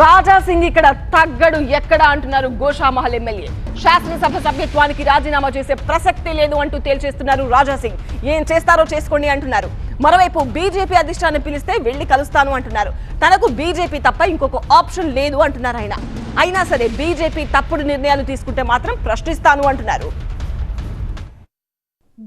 రాజా సింగ్ ఇక్కడ తగ్గడు ఎక్కడ అంటున్నారు గోషామహల్ ఎమ్మెల్యే? శాసనసభ సభ్యత్వానికి రాజీనామా చేసే ప్రసక్తి లేదు అంటూ తేల్చేస్తున్నారు రాజా సింగ్. ఏం చేస్తారో చేసుకోండి అంటున్నారు. మరోవైపు బీజేపీ అధిష్టానం పిలిస్తే వెళ్ళి కలుస్తాను అంటున్నారు. తనకు బీజేపీ తప్ప ఇంకొక ఆప్షన్ లేదు అంటున్నారు ఆయన. అయినా సరే బీజేపీ తప్పుడు నిర్ణయాలు తీసుకుంటే మాత్రం ప్రశ్నిస్తాను అంటున్నారు.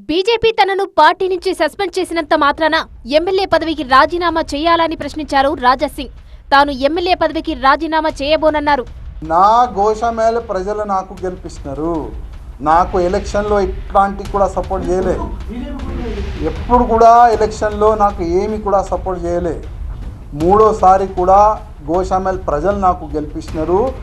బీజేపీ తనను పార్టీ నుంచి సస్పెండ్ చేసినంత మాత్రాన ఎమ్మెల్యే పదవికి రాజీనామా చేయాలని ప్రశ్నించారు రాజా సింగ్. తాను ఎమ్మెల్యే పదవికి రాజీనామా చేయబోనన్నారు. నా గోషమేళ ప్రజలు నాకు గెలిపిస్తున్నారు. నాకు ఎలక్షన్లో ఇట్లాంటి కూడా సపోర్ట్ చేయలే. ఎప్పుడు కూడా ఎలక్షన్లో నాకు ఏమి కూడా సపోర్ట్ చేయలే. మూడోసారి కూడా గోషామేల్ ప్రజలు నాకు గెలిపిస్తున్నారు.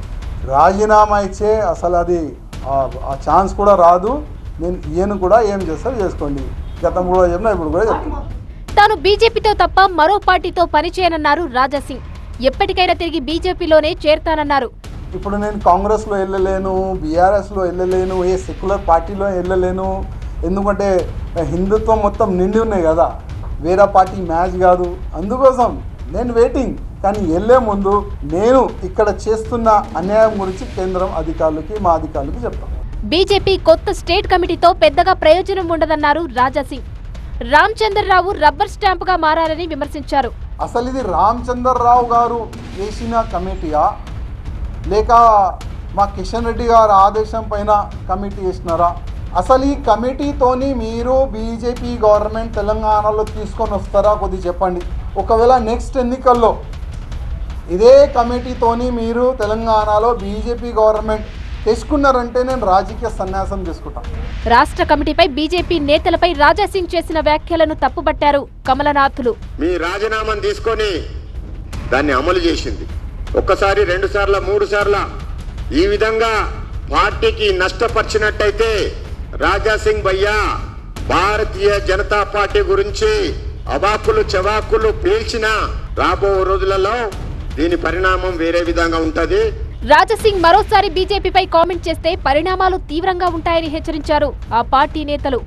రాజీనామా ఇచ్చే అసలు అది ఆ- ఛాన్స్ కూడా రాదు. నేను ఈయన కూడా ఏం చేస్తారో చేసుకోండి. గతం కూడా చెప్పినా ఇప్పుడు కూడా చెప్తున్నా తాను బీజేపీతో తప్ప మరో పార్టీతో పనిచేయనన్నారు రాజా సింగ్ ఎప్పటికైనా తిరిగి బీజేపీలోనే చేరతానన్నారు. ఇప్పుడు నేను కాంగ్రెస్లో వెళ్ళలేను బీఆర్ఎస్లో వెళ్ళలేను ఏ సెక్యులర్ పార్టీలో వెళ్ళలేను ఎందుకంటే హిందుత్వం మొత్తం నిండి ఉన్నాయి కదా. వేరే పార్టీ మ్యాచ్ కాదు. అందుకోసం నేను వెయిటింగ్ కానీ వెళ్ళే ముందు నేను ఇక్కడ చేస్తున్న అన్యాయం గురించి కేంద్రం అధికారులకి మా అధికారులకి చెప్తాను బీజేపీ కొత్త స్టేట్ కమిటీతో పెద్దగా ప్రయోజనం ఉండదన్నారు రాజా సింగ్ రామచంద్రరావు రబ్బర్ స్టాంపుగా మారారని విమర్శించారు. అసలు ఇది రామచంద్రరావు గారు వేసిన కమిటీయా? లేక మా కిషన్ రెడ్డి గారి ఆదేశం పైన కమిటీ వేసినారా అసలు ఈ కమిటీతోని మీరు బీజేపీ గవర్నమెంట్ తెలంగాణలో తీసుకొని వస్తారా? కొద్ది చెప్పండి. ఒకవేళ నెక్స్ట్ ఎన్నికల్లో ఇదే కమిటీతోని మీరు తెలంగాణలో బీజేపీ గవర్నమెంట్ తెచ్చుకున్నారంటే నేను రాజకీయ సన్యాసం తీసుకుంటాను రాష్ట్ర కమిటీపై బీజేపీ నేతలపై రాజా సింగ్ చేసిన వ్యాఖ్యలను తప్పుపట్టారు కమలనాథులు. మీ రాజీనామాను తీసుకొని దాన్ని అమలు చేసింది. ఒక్కసారి రెండు సార్ల మూడు సార్ల ఈ విధంగా పార్టీకి నష్టపరిచినట్టయితే రాజా సింగ్ భయ్యా భారతీయ జనతా పార్టీ గురించి అవాకులు చవాకులు పీల్చిన రాబో రోజులలో దీని పరిణామం వేరే విధంగా ఉంటది. రాజసింగ్ మరోసారి బీజేపీపై కామెంట్ చేస్తే పరిణామాలు తీవ్రంగా ఉంటాయని హెచ్చరించారు ఆ పార్టీ నేతలు.